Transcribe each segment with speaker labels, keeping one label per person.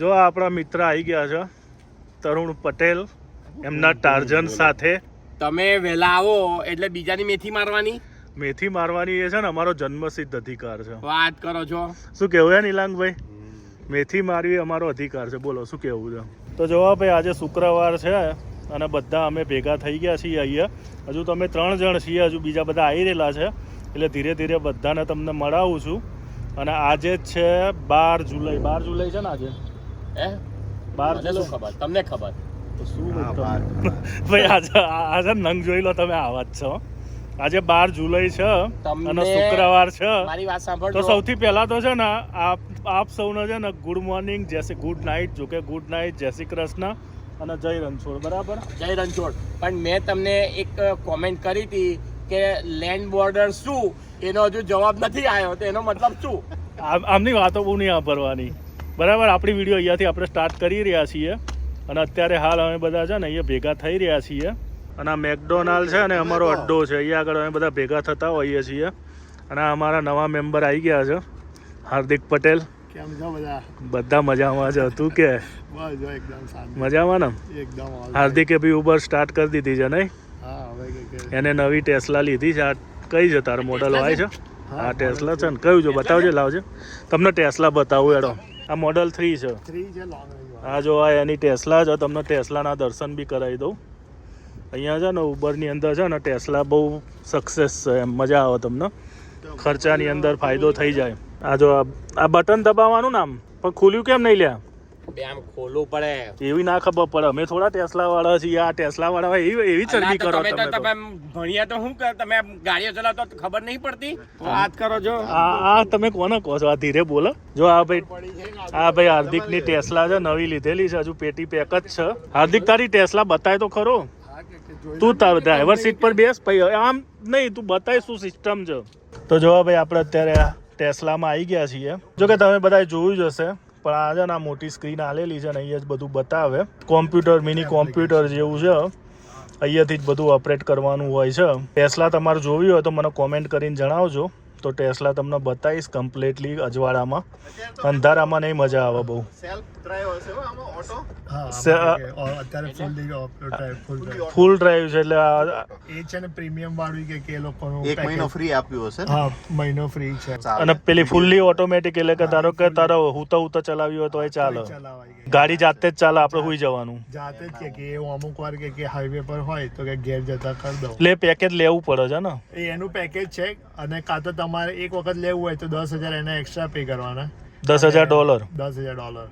Speaker 1: જો આપણા મિત્ર આવી ગયા છે તરુણ પટેલ એમના ટાર્જન સાથે.
Speaker 2: તમે વહેલા આવો એટલે બીજાની મેથી મારવાની?
Speaker 1: મેથી મારવાની એ છે ને અમારો જન્મસિદ્ધ અધિકાર છે.
Speaker 2: વાત કરો છો.
Speaker 1: શું કેવું છે નીલાંગભાઈ? મેથી મારવી અમારો અધિકાર છે. બોલો શું કેવું છે? તો જોવા ભાઈ આજે શુક્રવાર છે અને બધા અમે ભેગા થઈ ગયા છીએ અહીંયા. હજુ તમે ત્રણ જણ છીએ હજુ બીજા બધા આવી રહેલા છે. એટલે ધીરે ધીરે બધાને તમને મળાવું છું. અને આજે જ છે બાર જુલાઈ. બાર જુલાઈ છે ને આજે?
Speaker 2: હે?
Speaker 1: બાર
Speaker 2: મને શું ખબર? તમને ખબર?
Speaker 1: શું ભાઈ આજે આજે નંગ જોઈ લો તમે આવા જ છો. આજે બાર જુલાઈ છે અને શુક્રવાર છે.
Speaker 2: મારી વાત
Speaker 1: તો સૌથી પહેલા તો છે ને આપ આપ સૌને છે ને ગુડ મોર્નિંગ જય ગુડ નાઇટ જો કે ગુડ નાઇટ જય શ્રી કૃષ્ણ અને જય રણછોડ બરાબર?
Speaker 2: જય રણછોડ. પણ મેં તમને એક કોમેન્ટ કરી હતી કે લેન્ડ બોર્ડર શું? એનો હજુ જવાબ નથી આવ્યો તો એનો મતલબ શું?
Speaker 1: આમની વાતો બહુ નહીં વાપરવાની બરાબર આપણી વીડિયો અહીંયાથી આપણે સ્ટાર્ટ કરી રહ્યા છીએ. અને અત્યારે હાલ અમે બધા છે ને અહીંયા ભેગા થઈ રહ્યા છીએ. અને આ મેકડોનાલ્ડ છે ને અમારો અડ્ડો છે. અહીંયા આગળ અમે બધા ભેગા થતા હોઈએ છીએ. અને આ અમારા નવા મેમ્બર આવી ગયા છે. હાર્દિક પટેલ.
Speaker 3: બધા?
Speaker 1: મજામાં છે. તું કે? મજામાં ને?
Speaker 3: એકદમ
Speaker 1: હાર્દિકે બી ઉબર સ્ટાર્ટ કરી દીધી છે નહીં? એને નવી ટેસ્લા લીધી છે. આ કઈ છે તારું મોડલ હોય છે? હા ટેસ્લા છે ને. કયું છે? બતાવજે લાવજે. તમને ટેસ્લા બતાવું એડો. આ મોડલ થ્રી છે. આ જો આ એની ટેસ્લા છે તમને ટેસ્લાના દર્શન બી કરાવી દઉં. અહીંયા છે ને ઉબરની અંદર છે ને ટેસ્લા બહુ સક્સેસ છે એમ મજા આવે તમને. ખર્ચાની અંદર ફાયદો થઈ જાય. આ જો આ- આ બટન દબાવવાનું નામ પણ ખુલ્યું કેમ નહીં લ્યા?
Speaker 2: બે આમ ખોલવું પડે.
Speaker 1: એવી ના ખબર પડે. અમે થોડા ટેસ્લા વાળા છીએ. આ ટેસ્લા વાળા એવી એવી ચરબી કરો
Speaker 2: તમે તો
Speaker 1: તમે
Speaker 2: ભણ્યા તો શું કર તમે ગાડીઓ ચલાવતો તો ખબર નહીં પડતી? વાત કરો છો
Speaker 1: આ આ તમે કોને કહો છો? આ ધીરે બોલો. જો આ ભાઈ
Speaker 3: ને
Speaker 1: આ ભાઈ હાર્દિકની ટેસ્લા છે નવી લીધેલી છે. હજુ પેટી પેક જ છે. હાર્દિક તારી ટેસ્લા બતાય તો ખરો. તું તાર ડ્રાઈવર સીટ પર બેસ ભાઈ. આમ નહીં તું બતાય શું સિસ્ટમ છે. તો જો ભાઈ આપણે અત્યારે આ ટેસ્લામાં આવી ગયા છીએ. જો કે તમે બધા જોયું જ હશે. પણ આ છે ને, આ મોટી સ્ક્રીન આલેલી છે ને, અહીંયા જ બધું બતાવે. કોમ્પ્યુટર મિની કોમ્પ્યુટર જેવું છે. અહીંયાથી જ બધું ઓપરેટ કરવાનું હોય છે. ટેસ્લા તમારે જોવી હોય તો મને કોમેન્ટ કરીને જણાવજો. તો ટેસ્લા તમને બતાવીશ કમ્પ્લીટલી અજવાળામાં. અંધારામાં નહીં મજા આવે બહુ.
Speaker 3: સેલ્ફ ડ્રાઈવ હશે ઓટો અત્યારે ફૂલ ડ્રાઈવ ફૂલ ડ્રાઈવ
Speaker 1: છે એટલે
Speaker 3: એ છે ને પ્રીમિયમ વાળું કે કે એ લોકોનું
Speaker 4: એક મહિનો ફ્રી આપ્યો હશે
Speaker 3: હા મહિનો ફ્રી છે.
Speaker 1: અને પેલી ફૂલ્લી ઓટોમેટિક એટલે કે ધારો કે તારો હુતા હુતા ચલાવી હોય તો એ ચાલે.
Speaker 3: ચલાવાય
Speaker 1: ગાડી જાતે જ ચાલે આપણે હુઈ જવાનું.
Speaker 3: જાતે જ કે કે એવું અમુક વાર કે કે હાઈવે પર હોય તો કે ઘેર જતા કર દો
Speaker 1: એટલે પેકેજ લેવું પડે છે ને?
Speaker 3: એ એનું પેકેજ છે અને કાં તો તમારે એક વખત લેવું હોય તો દસ હજાર એના એક્સ્ટ્રા પે કરવાના.
Speaker 1: દસ હજાર ડોલર
Speaker 3: દસ હજાર ડોલર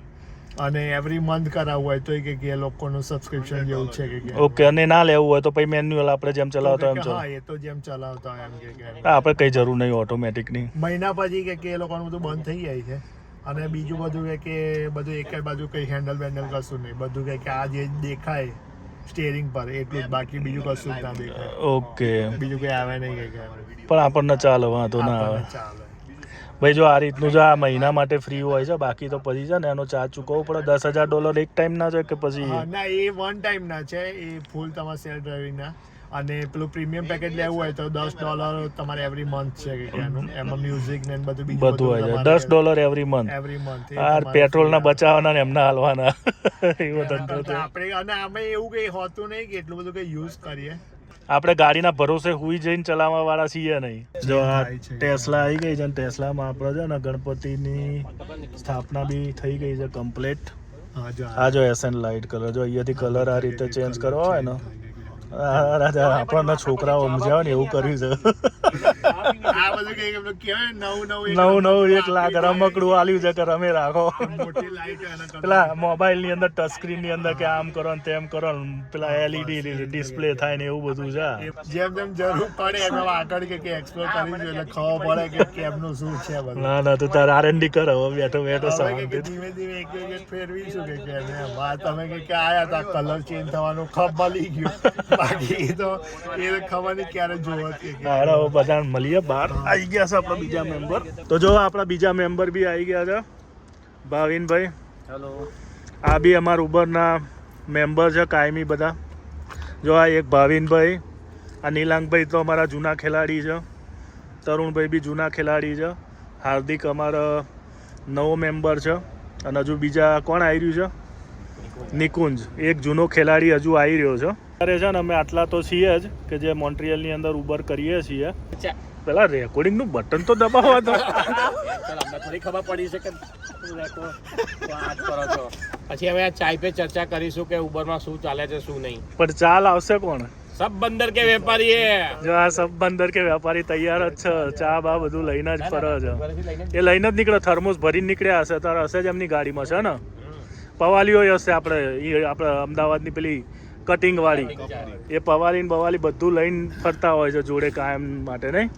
Speaker 3: અને એવરી મંથ કરાવવું હોય તો કે કે એ લોકોનું સબસ્ક્રિપ્શન જેવું છે કે કે.
Speaker 1: ઓકે અને ના લેવું હોય તો પછી મેન્યુઅલ આપણે જેમ ચલાવતા એમ
Speaker 3: હા એ તો જેમ ચલાવતા હોય એમ કે
Speaker 1: આપણે કઈ જરૂર નહીં ઓટોમેટિકની
Speaker 3: મહિના પછી કે કે એ લોકોનું બધું બંધ થઈ જાય છે. અને બીજું બધું કે કે બધું એક જ બાજુ કઈ હેન્ડલ બેન્ડલ કશું નહીં. બધું કે કે આ જે દેખાય સ્ટેરિંગ પર એટલું જ. બાકી બીજું કશું જ ના દેખાય.
Speaker 1: ઓકે
Speaker 3: બીજું કઈ આવે નહીં કે
Speaker 1: પણ આપણને ચાલો વાંધો ના આવે. ભાઈ જો આ રીતનું જો આ મહિના માટે ફ્રી હોય છે બાકી તો પછી છે ને એનો ચાર્જ ચૂકવવો પડે. દસ હજાર ડોલર એક ટાઈમ ના છે કે પછી?
Speaker 3: ના એ વન ટાઈમ ના છે. એ ફૂલ તમારે સેલ્ફ ડ્રાઇવિંગના અને પેલું પ્રીમિયમ પેકેજ લેવું હોય તો દસ ડોલર તમારે એવરી મંથ છે કે એનું એમાં મ્યુઝિક ને બધું બીજું
Speaker 1: બધું હોય છે. દસ dollar every month
Speaker 3: every month
Speaker 1: આ પેટ્રોલ ના બચાવવાના ને એમના હાલવાના. એવો ધંધો
Speaker 3: આપણે અને આમાં એવું કઈ હોતું નહીં કે એટલું બધું કઈ યુઝ કરીએ.
Speaker 1: આપણે ગાડીના ભરોસે હુઈ જઈને ચલાવવા વાળા છીએ નહીં. જો આ ટેસ્લા આવી ગઈ છે અને ટેસ્લામાં આપણે છે ને ગણપતિની સ્થાપના બી થઈ ગઈ છે કમ્પ્લેટ
Speaker 3: આ જો
Speaker 1: જો એસએન લાઇટ કલર જો અહીંયાથી કલર આ રીતે ચેન્જ કરવા હોય ને રાજા આપણને છોકરાઓ સમજાવે ને એવું કર્યું છે.
Speaker 3: નવું નવું એક
Speaker 1: લાખ રમકડું આલ્યું છે કે રમે રાખો. પેલા મોબાઈલની અંદર ટચ સ્ક્રીનની અંદર કે આમ કરો ને તેમ કરો ને પેલા એલઈડી ડિસ્પ્લે થાય ને એવું બધું છે.
Speaker 3: જેમ જેમ જરૂર પડે એમ આગળ કે કે એક્સપ્લોર કરીશું એટલે ખબર પડે કે કેમનું શું છે બધું.
Speaker 1: ના ના તું તારે આરએનડી કરો હવે બેઠો બેઠો શાંતિ
Speaker 3: ધીમે ધીમે એક એક ફેરવીશું કે કે તમે કે કે આયા તા કલર ચેન્જ થવાનું ખબ મળી ગયું. બાકી તો એ ખબર નહીં ક્યારે જોવા કે કે
Speaker 1: બધા મળીએ. બહાર આવી ગયા છે આપણા બીજા મેમ્બર તો જો આપણા બીજા મેમ્બર બી આવી ગયા છે. ભાવિનભાઈ
Speaker 2: હેલો.
Speaker 1: આ બી અમારા ઉબરના મેમ્બર છે કાયમી બધા. જો આ એક ભાવિનભાઈ આ નીલાંગભાઈ તો અમારા જૂના ખેલાડી છે. તરુણભાઈ બી જૂના ખેલાડી છે. હાર્દિક અમારો નવો મેમ્બર છે. અને હજુ બીજા કોણ આવી રહ્યું છે? નિકુંજ. એક જૂનો ખેલાડી હજુ આવી રહ્યો છે. અત્યારે છે ને અમે આટલા તો છીએ જ કે જે મોન્ટ્રિયલની અંદર ઉબર કરીએ છીએ. પેલા રેકોર્ડિંગનું બટન તો
Speaker 2: દબાવવા દો થોડી ખબર પડી છે કે પછી હવે આ ચાય પે ચર્ચા કરીશું કે ઉબરમાં શું ચાલે છે શું નહીં.
Speaker 1: પણ ચાલ આવશે કોણ?
Speaker 2: સબ બંદર કે વેપારી
Speaker 1: જો આ સબ બંદર કે વેપારી તૈયાર જ છે. ચા બા બધું લઈને જ ફરે છે. એ લઈને જ નીકળે થર્મોસ ભરીને નીકળ્યા હશે. તાર હશે જ એમની ગાડીમાં છે ને? પવાલીઓ હશે આપણે. ઈ આપણે અમદાવાદની પેલી કટિંગ વાળી. એ પવાલી ને બવાલી બધું લઈને ફરતા હોય છે જોડે કાયમ માટે નહીં?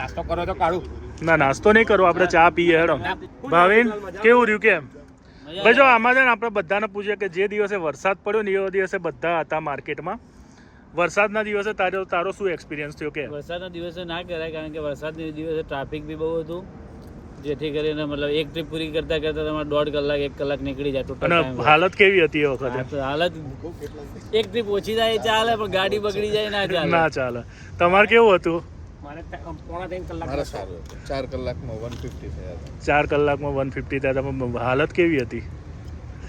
Speaker 2: નાસ્તો કરો તો કાઢું.
Speaker 1: ના નાસ્તો નહીં કરો આપણે ચા પીએ હેડો. ભાવિન કેવું રહ્યું કેમ? ભાઈ જો આમાં છે ને આપણે બધાને પૂછીએ કે જે દિવસે વરસાદ પડ્યો ને એ દિવસે બધા હતા માર્કેટમાં. વરસાદના દિવસે તારો તારો શું એક્સપિરિયન્સ થયો કે?
Speaker 4: વરસાદના દિવસે ના કરાય કારણ કે વરસાદના દિવસે ટ્રાફિક બી બહુ હતું. જેથી કરીને મતલબ એક ટ્રીપ પૂરી કરતા કરતા તમારે દોઢ કલાક એક કલાક નીકળી જાય ટોટલ
Speaker 1: હાલત કેવી હતી એ વખતે?
Speaker 4: હાલત એક ટ્રીપ ઓછી થાય ચાલે પણ ગાડી બગડી જાય ના ચાલે.
Speaker 1: ના ચાલે. તમારે કેવું હતું?
Speaker 5: ચાર કલાકમાં વન ફિફ્ટી થયા હતા.
Speaker 1: ચાર કલાકમાં વન ફિફ્ટી થયા તમે હાલત કેવી હતી?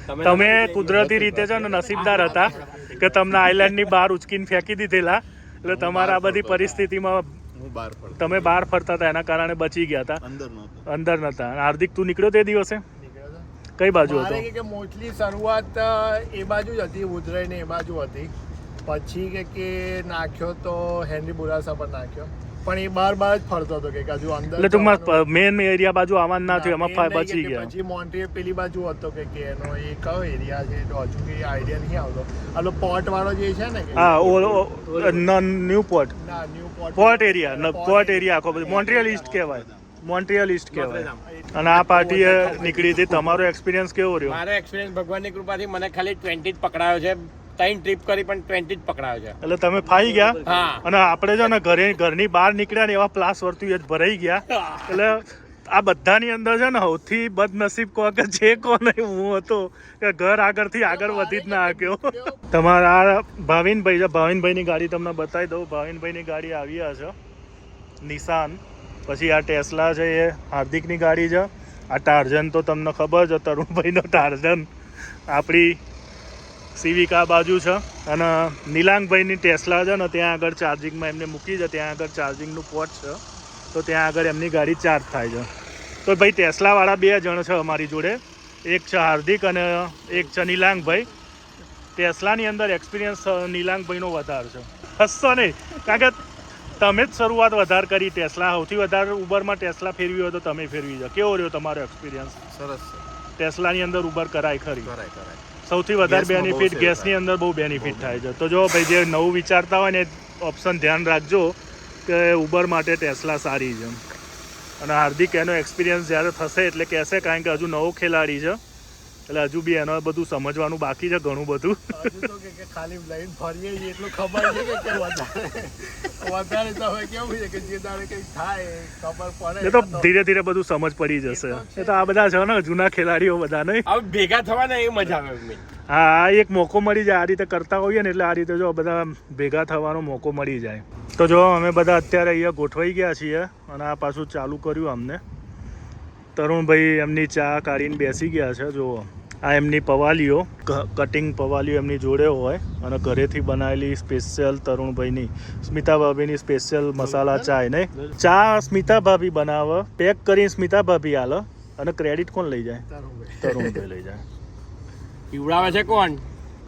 Speaker 2: તમે
Speaker 1: તમે કુદરતી રીતે છે ને નસીબદાર હતા કે તમને આઈલેન્ડની બહાર ઉચકીને ફેંકી દીધેલા? એટલે તમારા આ બધી પરિસ્થિતિમાં
Speaker 5: હું બહાર પડતો.
Speaker 1: તમે બહાર ફરતા હતા એના કારણે બચી ગયા હતા?
Speaker 5: અંદર નહોતો.
Speaker 1: અંદર નતા હાર્દિક તું નીકળ્યો તે દિવસે? કઈ બાજુ હતો?
Speaker 3: કે મોસ્ટલી શરૂઆત એ બાજુ જ હતી ઉધરાઈ ને એ બાજુ હતી. પછી કે કે નાખ્યો તો હેનરી બુરાસા પર નાખ્યો. પણ એ બાર બાર જ ફરતો હતો કે કાજુ અંદર
Speaker 1: એટલે ટૂંકમાં મેન એરિયા બાજુ આવવાનું ના થયું એમાં બચી ગયા.
Speaker 3: પછી મોન્ટ્રીયલ પેલી બાજુ હતો કે કે એનો એ કયો એરિયા છે તો હજુ કે આઈડિયા નહીં આવતો. આલો પોર્ટ વાળો જે છે ને
Speaker 1: હા ઓ ન્યૂ પોર્ટ
Speaker 3: ના new port
Speaker 1: port area port area આખો બધું. મોન્ટ્રીયલ ઈસ્ટ કહેવાય. મોન્ટ્રીયલ ઈસ્ટ કહેવાય. અને આ પાર્ટીએ નીકળી હતી. તમારો એક્સપિરિયન્સ કેવો રહ્યો?
Speaker 2: મારો એક્સપિરિયન્સ ભગવાનની કૃપાથી મને ખાલી ટ્વેન્ટી જ પકડાયો છે. ત્રણ ટ્રીપ કરી પણ ટ્વેન્ટી જ પકડાયો છે.
Speaker 1: એટલે તમે ફાઈ ગયા?
Speaker 2: હા.
Speaker 1: અને આપણે છે ને ઘરે ઘરની બહાર નીકળ્યા ને એવા પ્લાસ વર્તુય જ ભરાઈ ગયા. એટલે આ બધાની અંદર છે ને સૌથી બદનસીબ કહો કે જે કોને હું હતો. કે ઘર આગળથી આગળ વધી જ ના આક્યો તમારા આ ભાવિનભાઈ છે ભાવિનભાઈની ગાડી તમને બતાવી દઉં. ભાવિનભાઈની ગાડી આવ્યા હશે નિશાન પછી આ ટેસ્લા છે એ હાર્દિકની ગાડી છે. આ ટાર્ઝન તો તમને ખબર છે તરુણભાઈનો ટાર્ઝન આપણી સિવિક આ બાજુ છે અને નીલાંગભાઈની ટેસ્લા છે ને ત્યાં આગળ ચાર્જિંગમાં એમને મૂકી છે ત્યાં આગળ ચાર્જિંગનું પોટ છે. તો ત્યાં આગળ એમની ગાડી ચાર્જ થાય છે. તો ભાઈ ટેસ્લાવાળા બે જણ છે અમારી જોડે. એક છે હાર્દિક અને એક છે નીલાંગભાઈ. ટેસ્લાની અંદર એક્સપિરિયન્સ નીલાંગભાઈનો વધારે છે. હસશો નહીં કારણ કે તમે જ શરૂઆત વધારે કરી ટેસ્લા. સૌથી વધારે ઉબરમાં ટેસ્લા ફેરવી હોય તો તમે ફેરવી જાઓ કેવો રહ્યો તમારો એક્સપિરિયન્સ?
Speaker 5: સરસ છે.
Speaker 1: ટેસ્લાની અંદર ઉબર કરાય ખરી.
Speaker 5: કરાય કરાય.
Speaker 1: સૌથી વધારે બેનિફિટ ગેસની અંદર બહુ બેનિફિટ થાય છે. તો જો ભાઈ જે નવું વિચારતા હોય ને ઓપ્શન ધ્યાન રાખજો કે ઉબર માટે ટેસ્લા સારી છે. અને હાર્દિક એનો એક્સપિરિયન્સ જ્યારે થશે એટલે કહેશે કારણ કે હજુ નવો ખેલાડી છે. એટલે હજુ બી એનો બધું સમજવાનું બાકી છે ઘણું બધું.
Speaker 3: હજુ તો કે કે ખાલી લઈને ફરીએ એટલું ખબર છે કે કે વધારે. તો હવે કેવું છે કે જે દાડે કંઈક થાય ખબર પડે.
Speaker 1: એ તો ધીરે ધીરે બધું સમજ પડી જશે. એ તો આ બધા છે ને જૂના ખેલાડીઓ બધા નહીં?
Speaker 2: હવે ભેગા થવાના એ મજા આવે
Speaker 1: હા આ એક મોકો મળી જાય આ રીતે કરતા હોઈએ ને એટલે આ રીતે જો બધા ભેગા થવાનો મોકો મળી જાય. તો જો અમે બધા અત્યારે અહીંયા ગોઠવાઈ ગયા છીએ અને આ પાછું ચાલુ કર્યું અમને. તરુણભાઈ એમની ચા કાઢીને બેસી ગયા છે જુઓ. આ એમની પવાલીઓ કટિંગ પવાલીઓ એમની જોડે હોય અને ઘરેથી બનાવેલી સ્પેશિયલ તરુણભાઈની સ્મિતા ભાભીની સ્પેશિયલ મસાલા ચાય નહીં? ચા સ્મિતા ભાભી બનાવે પેક કરીને સ્મિતા ભાભી હાલે અને ક્રેડિટ કોણ લઈ જાય? તરુણભાઈ. લઈ જાય.
Speaker 2: પીવડાવે છે કોણ?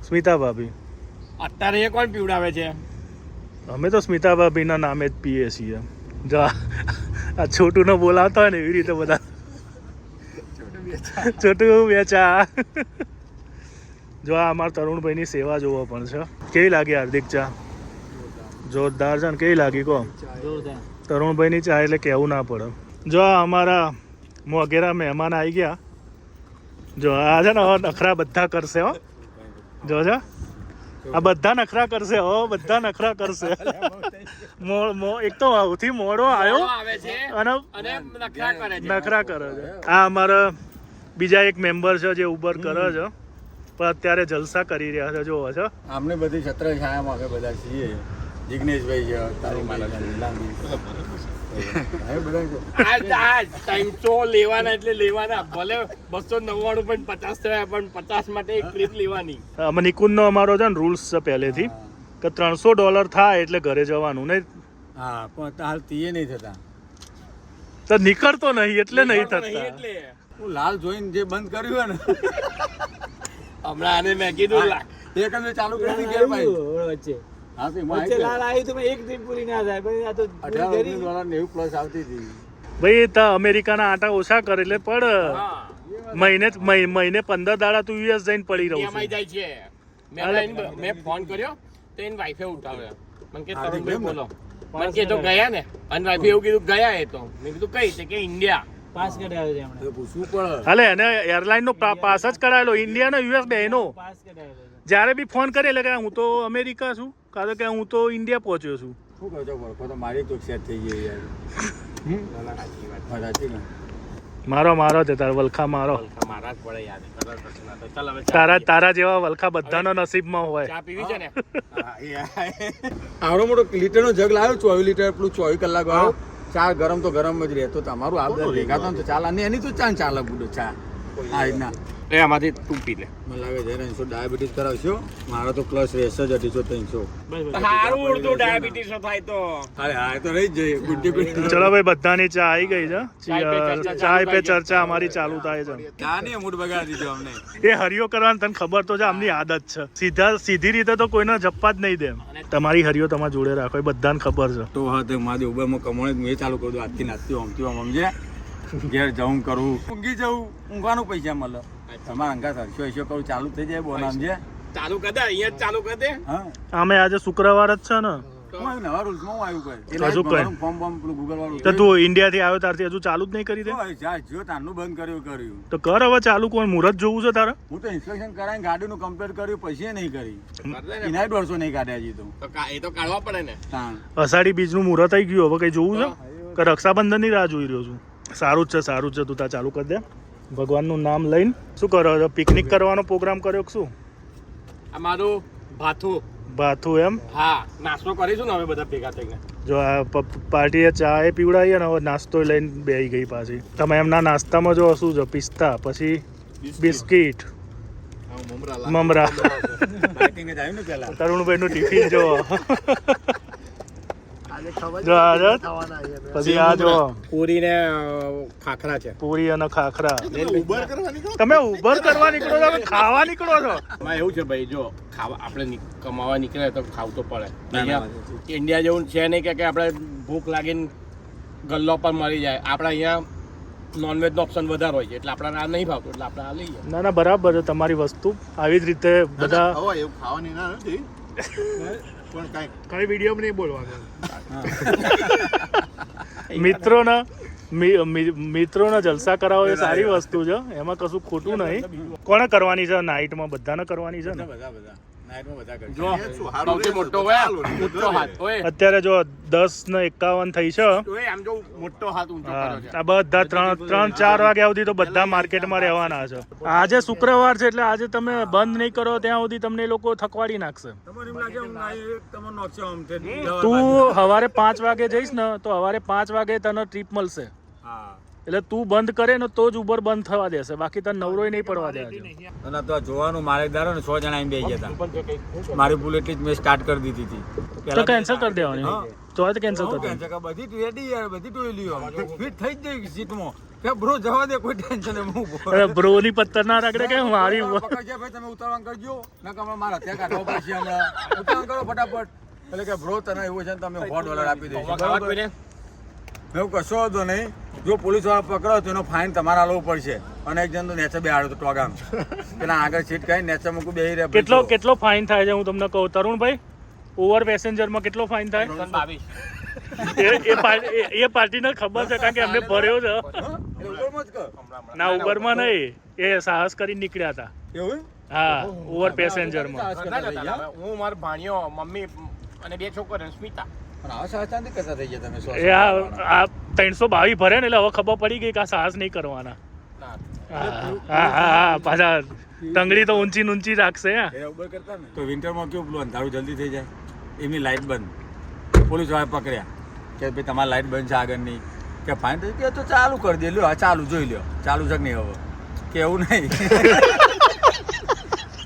Speaker 1: સ્મિતા ભાભી.
Speaker 2: અત્યારે એ કોણ પીવડાવે છે?
Speaker 1: અમે તો સ્મિતા ભાભીના નામે જ પીએ છીએ. જો આ આ છોટુને બોલાવતા હોય ને એવી રીતે બધા છોટું વેચા. જો આ અમારા તરુણભાઈની સેવા જોવો પણ છે. કેવી લાગી હાર્દિક ચા? જોરદાર છે ને કેવી લાગી કહો? તરુણભાઈની ચા એટલે કહેવું ના પડે. જો આ અમારા મોગેરા મહેમાન આવી ગયા. જો આ છે ને નખરા બધા કરશે હો. જો છે. આ બધા નખરા કરશે હો બધા નખરા કરશે. એક તો સૌથી મોડો આવ્યો અને
Speaker 2: અને નખરા કરે
Speaker 1: નખરા કરે છે. આ અમારા બીજા એક મેમ્બર છે જે ઉબર કરે છે પણ અત્યારે જલસા કરી રહ્યા છે જોવો છો.
Speaker 5: આમને બધી છત્ર છાયામાં અમે બધા છીએ. જિગ્નેશભાઈ છે તારી માલા નીલાંબી
Speaker 2: આજ આજ ત્રણસો લેવાના એટલે લેવાના. ભલે બસો નવ્વાણું પણ પચાસ થયા પણ પચાસ માટે એક લેવાની.
Speaker 1: અમે નિકુંજનો અમારો છે ને રૂલ્સ છે પહેલેથી કે ત્રણસો ડોલર થાય એટલે ઘરે જવાનું ને
Speaker 6: હા પણ હાલ તીએ નહીં થતા.
Speaker 1: તો નીકળતો નહીં એટલે નહીં
Speaker 2: નહીં
Speaker 1: થતા.
Speaker 2: એટલે.
Speaker 6: હું લાલ જોઈને જે બંધ કર્યું હોય ને.
Speaker 2: હમણાં આને મેં કીધું એક
Speaker 6: એ ચાલુ કરી દીધી ગેર ભાઈ
Speaker 4: વચ્ચે.
Speaker 6: હા તો
Speaker 4: વચ્ચે લાલ આવી તો મેં એક ટ્રીપ પૂરી ના થાય પણ આ તો પૂરી
Speaker 6: અઢાર
Speaker 4: કરી.
Speaker 6: ઓગણીસ ડોલર નેવું પ્લસ આવતી હતી.
Speaker 1: ભાઈ તો અમેરિકાના આટા ઓછા કરે એટલે
Speaker 2: પણ
Speaker 1: મહિને મહિ- મહિને પંદર દાડા તું યુએસ જઈને પડી
Speaker 2: રહું
Speaker 1: છું.
Speaker 2: જાય છે. મેં મેં ફોન કર્યો તો એની વાઈફે ઉઠાવ્યો. મને કે તરુણભાઈ બોલો. મને કે તો ગયા ને. અને વાઈફે એવું કીધું ગયા એ તો. મેં કીધું કઈ છે? કે ઇન્ડિયા.
Speaker 4: પાસ કઢાવ્યો છે હમણાં.
Speaker 6: પૂછવું પડે.
Speaker 1: હાલે એને એરલાઇન નો પાસ જ કઢાયેલો ઇન્ડિયા નો યુએસ બેનો.
Speaker 4: પાસ કઢાયેલો છે.
Speaker 1: જ્યારે બી ફોન કરે એટલે કે હું તો અમેરિકા છું. કાં તો કે હું તો ઇન્ડિયા પહોંચ્યો છું.
Speaker 6: શું કહો છો વળખો તો મારી તો સેટ થઈ ગઈ યાર.
Speaker 1: મારો મારો છે તારો વલખા મારો. તારા તારા જેવા વલખા બધાનો નસીબમાં હોય.
Speaker 2: ચા પીવી છે ને?
Speaker 6: આવડો મોટો લીટરનો જગ લાવ્યો ચોવીસ લીટર પેલું ચોવીસ કલાક વાળો. ચા ગરમ તો ગરમ જ રહેતો. તમારું આ બધા ભેગા તો ચાલે. અને એની તો ચા ને ચાલે બુડો ચા. આ રીતના
Speaker 2: એ આમાંથી તું પી લે.
Speaker 6: મને લાગે છે ત્રણસો ડાયાબિટીસ કરાવશો મારો તો પ્લસ રહેશે જ અઢીસો ત્રણસો.
Speaker 2: સારું ઉડતું ડાયાબિટીસ થાય તો.
Speaker 6: અરે હા તો રહી જ જઈએ ગુડ્ડી ગુડ્ડી
Speaker 1: ચલો ભાઈ બધાની ચા આવી ગઈ છે.
Speaker 2: ચાય પે ચર્ચા
Speaker 1: અમારી ચાલુ થાય છે.
Speaker 6: ચા મૂડ બગાડી દીધો અમને.
Speaker 1: એ હરિયો કરવાની તને ખબર તો છે આમની આદત છે. સીધા સીધી રીતે તો કોઈને જપ્પા જ નહીં દે તમારી હરિયો તમારા જોડે રાખો એ બધાને ખબર છે.
Speaker 6: તો હા તે મારી ઉબરમાં કમાણે એ ચાલુ કરું આજથી નાચતી આમથી આમ સમજે ઘેર જવું કરવું ઊંઘી જવું ઊંઘવાનું પૈસા મળે. તમારા અંગા કરું ચાલુ થઈ જાય બોલ સમજે
Speaker 2: ચાલુ કર દે અહીંયા ચાલુ કર દે.
Speaker 6: હા.
Speaker 1: આમે આજે શુક્રવાર જ છે ને?
Speaker 6: કઈ.
Speaker 1: કઈ? તો તું ઇન્ડિયાથી આવ્યો તારથી હજુ ચાલુ નહીં કરી દે?
Speaker 6: ઓય, જા જો તારનું બંધ કર્યું કર્યું.
Speaker 1: તો કર હવે ચાલુ કોણ મુહૂર્ત જોવું છે તારે?
Speaker 6: હું તો ઇન્સ્પેક્શન કરાવીને ગાડીનું કમ્પ્લીટ કર્યું પછી નહીં કરી. એના દોઢસો નહીં કાઢ્યા હજી તો.
Speaker 2: તો એ તો કાઢવા પડે ને.
Speaker 1: અષાઢી બીજ બીજનું મુહૂર્ત આવી ગયું હવે કઈ જોવું છે? કે રક્ષાબંધનની રાહ જોઈ રહ્યો છું. સારું જ છે સારું જ છે તું તાર ચાલુ કરી દે. ભગવાનનું નામ લઈને શું કરો છો? પિકનિક કરવાનો પ્રોગ્રામ કર્યો કે શું?
Speaker 2: અમારું ભાથું.
Speaker 1: ભાથું એમ?
Speaker 2: હા નાસ્તો કરીશું ને હવે બધા ભેગા થઈને.
Speaker 1: જો આ પાર્ટીએ ચા એ પીવડાવી ને હવે નાસ્તો લઈને બેહી ગઈ પાછી. તમે એમના નાસ્તામાં જો શું છે પિસ્તા પછી બિસ્કિટ. મમરા
Speaker 6: મમરા.
Speaker 1: તરુણભાઈનું ટિફિન જો
Speaker 3: આજે ખબર
Speaker 1: જો આ જો
Speaker 3: થવાના છે
Speaker 1: પછી આ જો
Speaker 2: પૂરી ને ખાખરા છે.
Speaker 1: પૂરી અને ખાખરા. તમે ઉબર કરવા નીકળો? છો કે ખાવા નીકળો છો?
Speaker 2: એમાં એવું છે ભાઈ જો ખાવા આપણે કમાવા નીકળે તો ખાવ તો પડે. ઇન્ડિયા જેવું છે નહીં કે કે આપણે ભૂખ લાગીને ગલ્લો પર મળી જાય. આપણે અહીંયા નોનવેજ નો ઓપ્શન વધારે હોય છે. એટલે આપણે આ નહીં ભાવતું એટલે આપણે આ લઈએ.
Speaker 1: ના ના બરાબર છે. તમારી વસ્તુ આવી જ રીતે બધા
Speaker 5: એવું ખાવાની ના નથી. પણ કાંઈક
Speaker 3: કઈ વીડિયો નહીં બોલવાનું.
Speaker 1: મિત્રોના મિત્રોના જલસા કરાવો એ સારી વસ્તુ છે. એમાં કશું ખોટું નહીં. કોને કરવાની છે? નાઇટમાં બધાને કરવાની છે ને?
Speaker 6: બધા બધા.
Speaker 1: અત્યારે જો દસ ને એકાવન થઈ છે.
Speaker 2: ઓય આમ જો મોટો હાથ ઊંચો
Speaker 1: હા,
Speaker 2: કર્યો છે.
Speaker 1: આ બધા ત્રણ ત્રણ ચાર વાગ્યા સુધી તો બધા માર્કેટમાં રહેવાના છે. આજે શુક્રવાર છે એટલે આજે તમે બંધ નહીં કરો ત્યાં સુધી તમને લોકો થકવાડી નાખશે. તું સવારે પાંચ વાગે જઈશ ને તો સવારે પાંચ વાગે તને ટ્રીપ મળશે.
Speaker 6: હા.
Speaker 1: એટલે તું બંધ કરે ને તો જ ઉબર બંધ થવા દેશે. બાકી તને નવરોય નહીં પડવા દે
Speaker 6: અને તો જોવાનું મારે દારો ને સો જણા એમ બે ગયા હતા. મારી ભૂલ એટલી જ મેં સ્ટાર્ટ કરી દીધી હતી.
Speaker 1: તો કેન્સલ કરી દેવાની. તો તો કેન્સલ કરી
Speaker 6: દેવાની. બધી રેડી યાર બધી ટોયલીઓ ફિટ થઈ જ જઈ સીટમાં કે બ્રો જવા દે કોઈ ટેન્શન નહીં હું
Speaker 1: બ્રો ની પત્તર ના રાખડે કે મારી
Speaker 6: પકડજે ભાઈ તમે ઉતાવળ કરજો. ના કે મારા ત્યાં કાઢવા પછી હમણાં. ઉતાવળ કરો ફટાફટ. એટલે કે બ્રો તને એવું છે ને તમે હોટ ડોલર આપી
Speaker 2: દેજો
Speaker 6: એવું કશો હતો નહીં. જો પોલીસવાળા પકડો તો એનો ફાઇન તમારે આલવો પડશે. અને એક જણ તો નેચે બેહાડ્યો હતો ટોગામ. પેલા આગળ સીટ કાઢી નેચે મૂકું બે રહે
Speaker 1: કેટલો કેટલો ફાઇન થાય છે હું તમને કહું? તરુણભાઈ ઓવર પેસેન્જરમાં કેટલો ફાઇન થાય?
Speaker 2: બાવીસ.
Speaker 1: એ એ પાર્ટી એ- એ પાર્ટીને ખબર છે કારણ કે અમને ભર્યો છે. ના ઉબરમાં નહીં. એ સાહસ કરીને નીકળ્યા હતા.
Speaker 6: એવું
Speaker 1: હા ઓવર પેસેન્જરમાં.
Speaker 2: હું મારો ભાણિયો મમ્મી અને બે છોકરા સ્મિતા.
Speaker 6: ગયા
Speaker 1: એ આ આ ત્રણસો બાવીસ ભરે ને એટલે હવે ખબર પડી ગઈ કે આ સાહસ નહીં કરવાના હા હા હા હા પાછા તંગડી તો ઊંચી ને ઊંચી રાખશે હા
Speaker 6: એ ઉબર કરતા તો વિન્ટરમાં કેવું પેલું અંધારું જલ્દી થઈ જાય એમની લાઇટ બંધ પોલીસવાળા પકડ્યા કે ભાઈ તમારી લાઇટ બંધ છે આગળની કે ફાઇન થઈ કે તો ચાલુ કરી દે લ્યો હા ચાલુ જોઈ લ્યો ચાલુ છે કે નહીં હવે કે એવું નહીં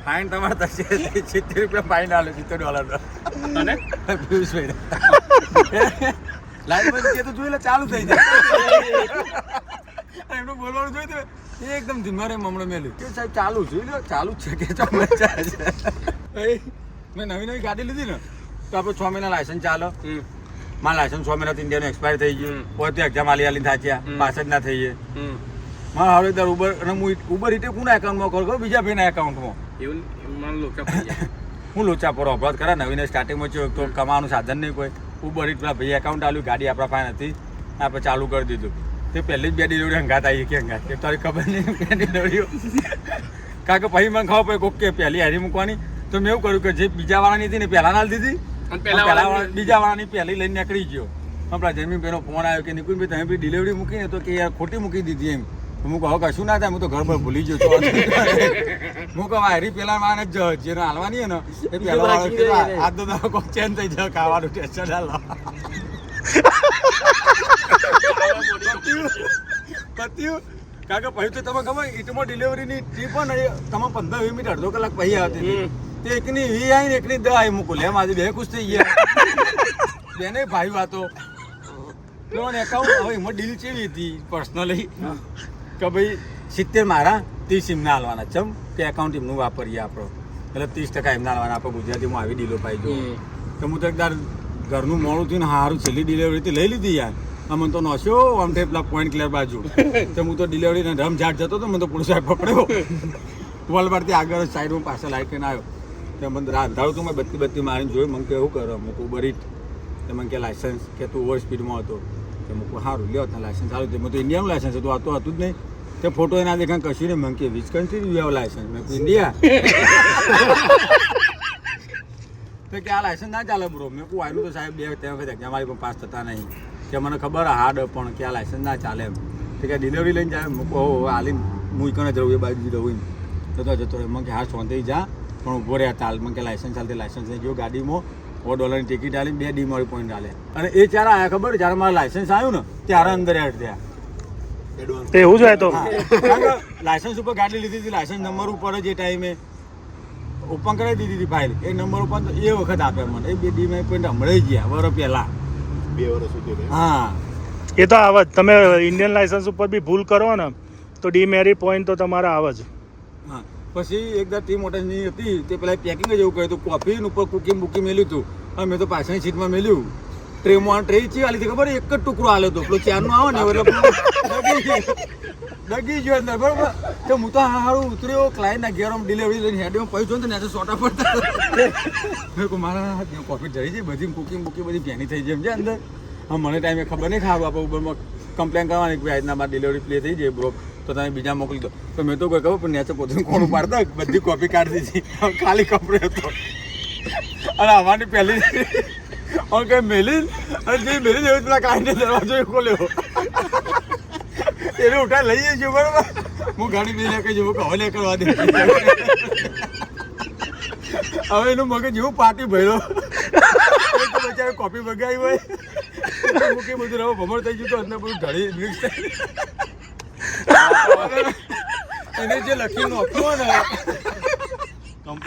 Speaker 6: ફાઇન તમારે થશે સિત્તેર રૂપિયા ફાઇન આવે સિત્તેર ડોલર
Speaker 2: અને
Speaker 6: પિયુષભાઈ લાઈટ બંધ કે તો જોઈ લે ચાલુ થઈ જાય. એમનું બોલવાનું જોઈ તો એ એકદમ ધીમારે મમડો મેલ્યું. કે સાહેબ ચાલુ જોઈ લો ચાલુ છે કે તો જ છે. મેં નવી નવી ગાડી લીધી ને તો આપણે છ મહિના લાયસન્સ ચાલો. મારા લાયસન્સ છ મહિના ઇન્ડિયાનું એક્સપાયર થઈ ગયું. પોતે એક્ઝામ આલી આલી થાચ્યા. પાસ જ ના થઈએ
Speaker 2: હમ.
Speaker 6: મારા હવે ત્યારે ઉબર અને હું ઉબર હિટે કોના એકાઉન્ટમાં કરું ખબર? બીજા ભાઈના એકાઉન્ટમાં
Speaker 2: એવું મને લોચા
Speaker 6: હું લોચા પર અપરાધ કરા નવીને સ્ટાર્ટિંગમાં છે તો કમાવાનું સાધન નહીં કોઈ. ઉબર ઇટ પેલા ભાઈ એકાઉન્ટ આલ્યું ગાડી આપણા પાસે હતી આપણે ચાલુ કરી દીધું. તે પહેલી જ બે ડિલિવરી હંગાત આવી કે હંગાત? કે તારી ખબર નહીં બે ડિલિવરીઓ કારણ કે પછી મને ખબર પડી કે પહેલી હારી મૂકવાની. તો મેં એવું કર્યું કે જે બીજા વાળાની હતી ને પહેલા ના દીધી
Speaker 2: પેલા
Speaker 6: બીજા વાળાની પહેલી લઈને નીકળી ગયો. આપણા જમીનભાઈનો ફોન આવ્યો કે નિકુંજભાઈ તમે બી ડિલિવરી મૂકીને તો કે યાર ખોટી મૂકી દીધી એમ. હું કહું કશું ના થાય હું તો ઘર પર ભૂલી ગયો છું. હું કહું હારી પેલા માને જ જેને હાલવાની ને એ પેલા વાળો આ તો તમે ચેન્જ થઈ જાય ખાવાનું ટેન્શન હાલો પત્યું કારણ કે પછી તો તમે ખબર ઈટમાં ડિલિવરીની ટ્રીપ ને એ તમે પંદર વીસ મિનિટ અડધો કલાક પછી આવતી તે એકની વી આવી ને એકની આવી મૂકું લે આજે બે ખુશ થઈ ગયા. બેને ભાઈ વાતો. લોન એકાઉન્ટ હવે એમાં ડીલ ચેવી હતી પર્સનલી કે ભાઈ સિત્તેર મારા ત્રીસ એમના હાલવાના. ચમ કે એકાઉન્ટ એમનું વાપરીએ આપણો. એટલે ત્રીસ ટકા એમના હાલવાના. આપણે ગુજરાતીમાં આવી ડીલો પાઈ જો તો હું તો એકદાર ઘરનું મોડું થયું ને સારું છેલ્લી ડિલિવરીથી લઈ લીધી યાર. અમે તો નોશ્યો આમ તે પેલા પોઈન્ટ ક્લિયર બાજુ. તો હું તો ડિલિવરીને રમ ઝાડ જતો હતો મને તો પોલીસ સાહેબ પકડ્યો. વલબારથી આગળ સાઈડમાં પાછળ લાઈટ કરીને આવ્યો. તો મને રાંધાળું તું મેં બત્તી બત્તી મારીને જોયું મને કે એવું કરો? મેં કહું બરીટ તો મને કે લાયસન્સ કે તું ઓવર સ્પીડમાં હતો. તો મેં સારું લ્યો ત્યાં લાયસન્સ સારું મેં તો ઇન્ડિયાનું લાયસન્સ હતું, આ તો હતું જ નહીં. તે ફોટો એના દેખાય કશું નહીં. મને which country you have licence મેં ઇન્ડિયા તો કે આ લાયસન્સ ના ચાલે બ્રો મેં કહું આવ્યું તો સાહેબ બે ત્રણ વખત એક્ઝામ આવી પણ પાસ થતા નહીં. કે મને ખબર હાર્ડ પણ કે આ લાયસન્સ ના ચાલે એમ. તો કે ડિલિવરી લઈને જાય મૂકો હો, હાલીને, હું કને જવું એ બાજુ રહું એમ. જતો જતો રહે મને કે હા સોંધી જા, પણ ઊભો રહ્યા તાલ. મને કે લાયસન્સ ચાલતી લાયસન્સ ગયો જો ગાડીમાં સો ડોલરની ટિકિટ આલી બે ડી મારી પોઈન્ટ આલે. અને એ ચારા આયા ખબર? જ્યારે મારા લાયસન્સ આવ્યું ને ત્યારે અંદર એડ થયા.
Speaker 1: તે એવું જ તો.
Speaker 6: લાયસન્સ ઉપર ગાડી લીધી હતી લાયસન્સ નંબર ઉપર જ એ ટાઈમે ઓપન કરાવી દીધી હતી ફાઇલ એ નંબર ઉપર તો એ વખત આપ્યા મને. એ બે ડી મારી પોઈન્ટ હમણાં ગયા વરસ પહેલા
Speaker 5: બે વર્ષ સુધી
Speaker 6: હા.
Speaker 1: એ તો આવે જ. તમે ઇન્ડિયન લાયસન્સ ઉપર બી ભૂલ કરો ને તો ડીમેરી પોઈન્ટ તો તમારા આવે જ.
Speaker 6: હા. પછી એકદા ટી મોટરની હતી, તે પેલા પેકિંગ જ એવું કર્યું હતું. કોફી ઉપર કુકી મૂકી મેલ્યું હતું. અને મેં તો પાછળની સીટમાં મેલ્યું. ટ્રેમાં ટ્રે ચી આલી હતી ખબર? એક જ ટુકડો આલ્યો હતો. પેલો ચારનો આવે ને એટલે ડગી ગયો. અંદર, બરોબર? તો હું તો હારું ઉતર્યો. ક્લાયન્ટના ઘેર આમ ડિલિવરી લઈને હેડમાં પૈસો ને ત્યાં સોટા પડતા મારા કોફી જડી છે, બધી કુકિંગ બુકિંગ બધી ભેની થઈ જાય છે અંદર. હા, મને ટાઈમે ખબર નહીં ખાવું આપણે ઉબરમાં કમ્પ્લેન કરવાની કે આજના મારી ડિલિવરી પ્લે થઈ જાય બ્રો તો તમે બીજા મોકલી દો. તો મેં તો કોઈ ખબર, પણ નેચે પોતાનું કોણ પાડતા બધી કોપી કાઢી દીધી. ખાલી કપડે હતો. અને અમારી પહેલી અને કઈ મેલી? અને જે મેલી જેવું પેલા કાંઈ દરવાજો ખોલ્યો. એને ઉઠા લઈ છીએ બરોબર? હું ગાડી બી લે કે જેવું કહો કરવા દે. હવે એનું મગજ જેવું પાટી ભર્યો. એક કોપી બગાવી હોય. મૂકી બધું રવો ભમર થઈ ગયું તો અંદર બધું ઢળી મિક્સ થઈ એને જે લખી નોખ્યો ને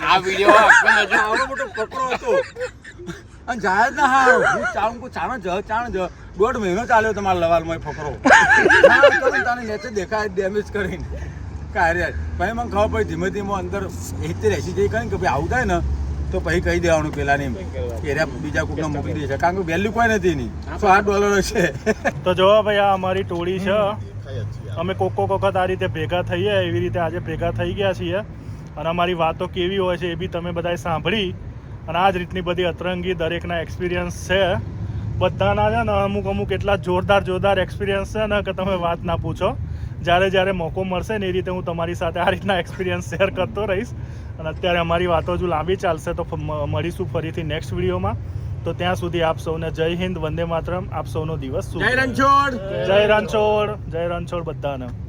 Speaker 2: આ વિડિયો આપણે જો
Speaker 6: આવડો મોટો કપડો હતો. અને જાય જ ના હા હું ચાલું કો ચાણો જ ચાણ જ. દોઢ મહિનો ચાલ્યો તમારા લવાલમાં ફકરો. ના તાને નેચે દેખાય ડેમેજ કરીને. કાર્ય. ભાઈ મને ખબર પડી ધીમે ધીમે અંદર એથી રહેશી જઈ કરીને કે ભાઈ આવું થાય ને તો પછી કહી દેવાનું પેલા ને એરિયા બીજા કોકને મોકલી દે છે કારણ કે વેલ્યુ કોઈ નથી એની. સો આઠ ડોલર છે
Speaker 1: તો જો ભાઈ આ અમારી ટોળી છે. અમે કોક કોક વખત આ રીતે ભેગા થઈએ, એવી રીતે આજે ભેગા થઈ ગયા છીએ. અને અમારી વાતો કેવી હોય છે એ બી તમે બધાએ સાંભળી. અને આ જ રીતની બધી અતરંગી દરેકના એક્સપિરિયન્સ છે. બધાના છે ને અમુક અમુક એટલા જોરદાર જોરદાર એક્સપિરિયન્સ છે ને કે તમે વાત ના પૂછો. જ્યારે જ્યારે મોકો મળશે ને એ રીતે હું તમારી સાથે આ રીતના એક્સપિરિયન્સ શેર કરતો રહીશ. અને અત્યારે અમારી વાતો હજુ લાંબી ચાલશે તો મળીશું ફરીથી નેક્સ્ટ વિડીયોમાં તો ત્યાં સુધી આપ સૌને જય હિન્દ વંદે માતરમ. આપ સૌનો દિવસ
Speaker 6: જય. રણછોડ.
Speaker 1: જય રણછોડ જય રણછોડ બધાને.